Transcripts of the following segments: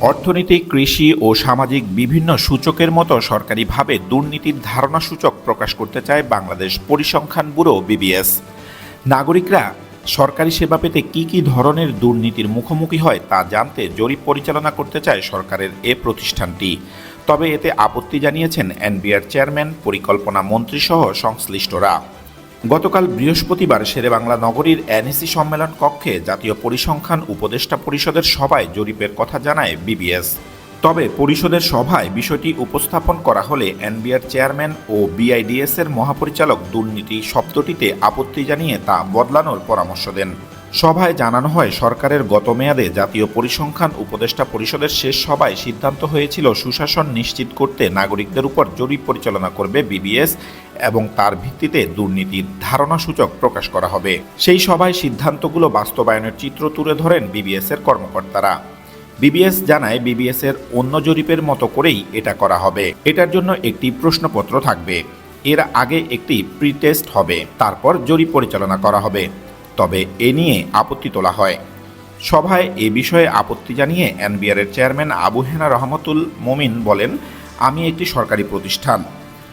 অর্থনীতি, কৃষি ও সামাজিক বিভিন্ন সূচকের মতো সরকারিভাবে দুর্নীতির ধারণা সূচক প্রকাশ করতে চায় বাংলাদেশ পরিসংখ্যান ব্যুরো, বিবিএস। নাগরিকরা সরকারি সেবা পেতে কি কি ধরনের দুর্নীতির মুখোমুখি হয় তা জানতে জরিপ পরিচালনা করতে চায় সরকারের এ প্রতিষ্ঠানটি। তবে এতে আপত্তি জানিয়েছেন এনবিআর চেয়ারম্যান, পরিকল্পনা মন্ত্রীসহ সংশ্লিষ্টরা। গতকাল বৃহস্পতিবার শেরেবাংলা নগরীর এনএসি সম্মেলন কক্ষে জাতীয় পরিসংখ্যান উপদেষ্টা পরিষদের সভায় জরিপের কথা জানায় বিবিএস। তবে পরিষদের সভায় বিষয়টি উপস্থাপন করা হলে এনবিআর চেয়ারম্যান ও বিআইডিএস এর মহাপরিচালক দুর্নীতি শব্দটিতে আপত্তি জানিয়ে তা বদলানোর পরামর্শ দেন। সভায় জানানো হয়, সরকারের গত মেয়াদে জাতীয় পরিসংখ্যান উপদেষ্টা পরিষদের শেষ সভায় সিদ্ধান্ত হয়েছিল, সুশাসন নিশ্চিত করতে নাগরিকদের উপর জরিপ পরিচালনা করবে বিবিএস এবং তার ভিত্তিতে দুর্নীতির ধারণা সূচক প্রকাশ করা হবে। সেই সভায় সিদ্ধান্তগুলো বাস্তবায়নের চিত্র তুলে ধরেন বিবিএস এর কর্মকর্তারা। বিবিএস জানায় বিবিএস এর অন্য জরিপের মতো করেই এটা করা হবে। এটার জন্য একটি প্রশ্নপত্র থাকবে। এর আগে একটি প্রি টেস্ট হবে। তারপর জরিপ পরিচালনা করা হবে। তবে এ নিয়ে আপত্তি তোলা হয়। সভায় এ বিষয়ে আপত্তি জানিয়ে এনবিআর এর চেয়ারম্যান আবু হেনা রহমতুল মোমিন বলেন, আমি একটি সরকারি প্রতিষ্ঠান।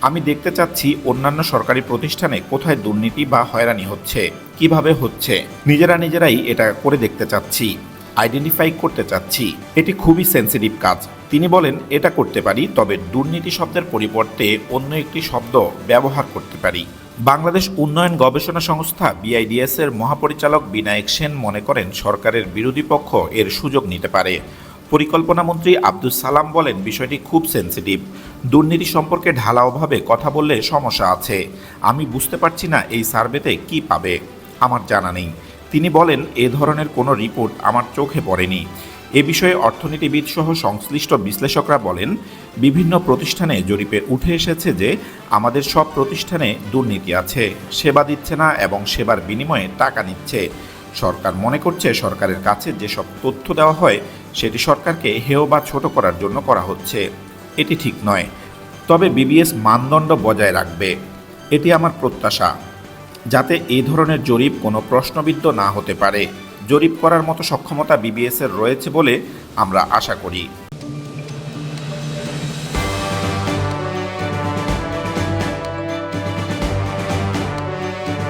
আমি দেখতে চাচ্ছি অন্যান্য সরকারি প্রতিষ্ঠানে কোথায় দুর্নীতি বা হয়রানি হচ্ছে, কীভাবে হচ্ছে। নিজেরা নিজেরাই এটা করে দেখতে চাচ্ছি, আইডেন্টিফাই করতে চাচ্ছি। এটি খুবই সেন্সিটিভ কাজ। তিনি বলেন, এটা করতে পারি, তবে দুর্নীতি শব্দের পরিবর্তে অন্য একটি শব্দ ব্যবহার করতে পারি। বাংলাদেশ উন্নয়ন গবেষণা সংস্থা বিআইডিএস এর মহাপরিচালক বিনায়ক সেন মনে করেন সরকারের বিরোধী পক্ষ এর সুযোগ নিতে পারে। পরিকল্পনা মন্ত্রী আব্দুল সালাম বলেন, বিষয়টি খুব সেন্সিটিভ দুর্নীতি সম্পর্কে ঢালাওভাবে কথা বললে সমস্যা আছে। আমি বুঝতে পারছি না এই সার্ভেতে কি পাবে। আমার জানা নেই। তিনি বলেন, এ ধরনের কোনো রিপোর্ট আমার চোখে পড়েনি। এ বিষয়ে অর্থনীতিবিদ সহ সংশ্লিষ্ট বিশ্লেষকরা বলেন বিভিন্ন প্রতিষ্ঠানে জরিপে উঠে এসেছে যে আমাদের সব প্রতিষ্ঠানে দুর্নীতি আছে, সেবা দিচ্ছে না এবং সেবার বিনিময়ে টাকা নিচ্ছে। সরকার মনে করছে সরকারের কাছে যেসব তথ্য দেওয়া হয়, সেটি সরকারকে হেয় বা ছোট করার জন্য করা হচ্ছে। এটি ঠিক নয়। তবে বিবিএস মানদণ্ড বজায় রাখবে। এটি আমার প্রত্যাশা। যাতে এই ধরনের জরিপ কোনো প্রশ্নবিদ্ধ না হতে পারে। জরিপ করার মতো সক্ষমতা বিবিএস এর রয়েছে বলে আমরা আশা করি।